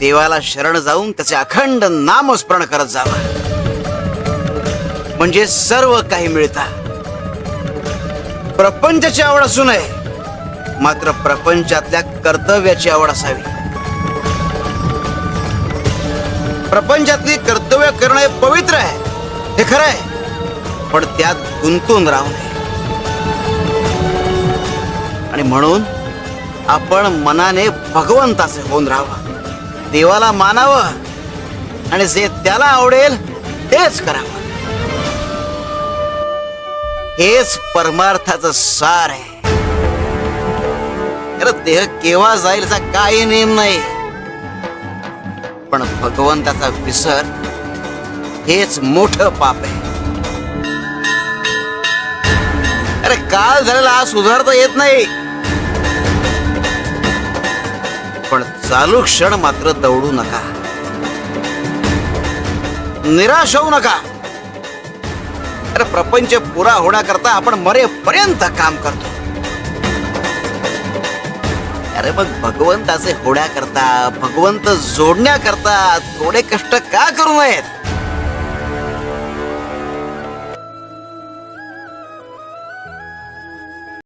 देवाला शरण जाऊन त्याचे अखंड नामस्मरण करत जावं. म्हणजे सर्व काही मिळता. प्रपंचाची आवड असू नये मात्र प्रपंचातल्या कर्तव्याची आवड असावी. प्रपंचातली कर्तव्य करणं हे पवित्र आहे हे खरं आहे पण त्यात गुंतून राहू नये. आणि म्हणून आपण मनाने भगवंताचे होऊन राहावं. देवाला मानावं आणि जे त्याला आवडेल तेच करावं. हेच परमार्थाचं सार आहे. अरे देह केव्हा जाईलचा काही नेम नाही. पण भगवंताचा विसर हेच मोठ पाप आहे. अरे काल झालेला आज सुधारता येत नाही. पण चालू क्षण मात्र दौडू नका. निराश होऊ नका. अरे प्रपंच पुरा होण्याकरता आपण मरेपर्यंत काम करतो. अरे मग भगवंताचे होण्याकरता भगवंत जोडण्याकरता थोडे कष्ट का करू नयेत?